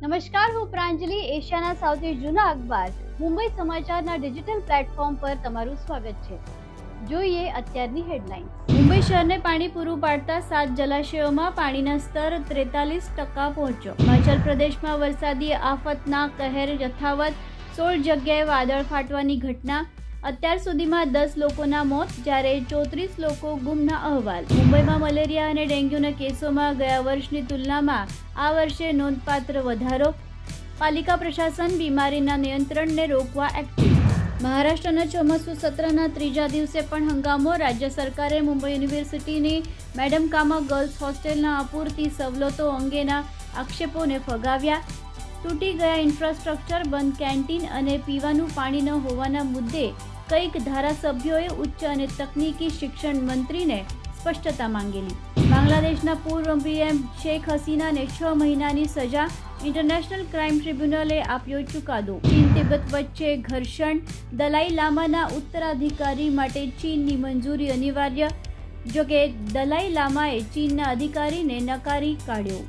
નમસ્કાર, હું પ્રાંજલિ, એશિયાના સૌથી જૂના અખબાર, મુંબઈ સમાચારના ડિજિટલ પ્લેટફોર્મ પર તમારું સ્વાગત છે. જોઈએ અત્યારની હેડલાઇન મુંબઈ શહેરને પાણી પૂરું પાડતા સાત જલાશયોમાં પાણીના સ્તર ત્રેતાલીસ ટકા પહોંચ્યો. હિમાચલ પ્રદેશમાં વરસાદી આફતના કહેર યથાવત સોળ જગ્યાએ વાદળ ફાટવાની ઘટના અત્યાર સુધીમાં દસ લોકોના મોત, જ્યારે ચોત્રીસ લોકો ગુમના અહેવાલ. મુંબઈમાં મલેરિયા અને ડેન્ગ્યુના કેસોમાં ગયા વર્ષની તુલનામાં આ વર્ષે નોંધપાત્ર વધારો. પાલિકા પ્રશાસન બીમારીના નિયંત્રણને રોકવા એક્ટિવ મહારાષ્ટ્રના ચોમાસુ સત્રના ત્રીજા દિવસે પણ હંગામો. રાજ્ય સરકારે મુંબઈ યુનિવર્સિટીની મેડમ કામા ગર્લ્સ હોસ્ટેલના અપૂરતી સવલતો અંગેના આક્ષેપોને ફગાવ્યા. તૂટી ગયા ઇન્ફ્રાસ્ટ્રક્ચર બંધ કેન્ટીન અને પીવાનું પાણી ન હોવાના મુદ્દે કંઈક ધારાસભ્યોએ ઉચ્ચ અને તકનીકી શિક્ષણ મંત્રીને સ્પષ્ટતા માંગેલી. બાંગ્લાદેશના પૂર્વ પીએમ શેખ હસીનાને છ મહિનાની સજા ઇન્ટરનેશનલ ક્રાઇમ ટ્રિબ્યુનલે આપ્યો ચુકાદો. ચીન તિબત વચ્ચે ઘર્ષણ, દલાઈ લામાના ઉત્તરાધિકારી માટે ચીનની મંજૂરી અનિવાર્ય, જોકે દલાઈ લામાએ ચીનના અધિકારીને નકારી કાઢ્યો.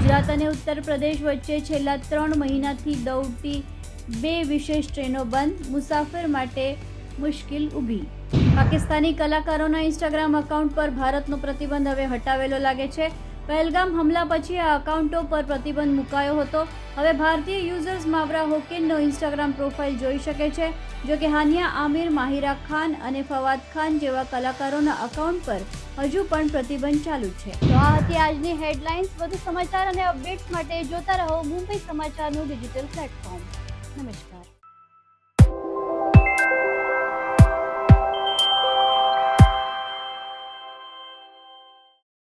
ગુજરાત અને ઉત્તર પ્રદેશ વચ્ચે છેલ્લા ત્રણ મહિનાથી દોડતી બે વિશેષ ટ્રેનો બંધ, મુસાફર માટે મુશ્કેલ ઊભી. પાકિસ્તાની કલાકારોના ઇન્સ્ટાગ્રામ એકાઉન્ટ પર ભારતનો પ્રતિબંધ હવે હટાવેલો લાગે છે. પહેલગામ હમલા પછી આ અકાઉન્ટો પર પ્રતિબંધ મુકાયો હતો. હવે ભારતીય યુઝર્સ માવરા હોકેનનો ઇન્સ્ટાગ્રામ પ્રોફાઇલ જોઈ શકે છે, જો કે હાનિયા આમિર, માહિરા ખાન અને ફવાદ ખાન જેવા કલાકારોના અકાઉન્ટ પર હજુ પણ પ્રતિબંધ ચાલુ છે. તો આ હતી આજની હેડલાઇન્સ. વધુ સમાચાર અને અપડેટ્સ માટે જોતા રહો મુંબઈ સમાચારનું ડિજિટલ પ્લેટફોર્મ. નમસ્કાર.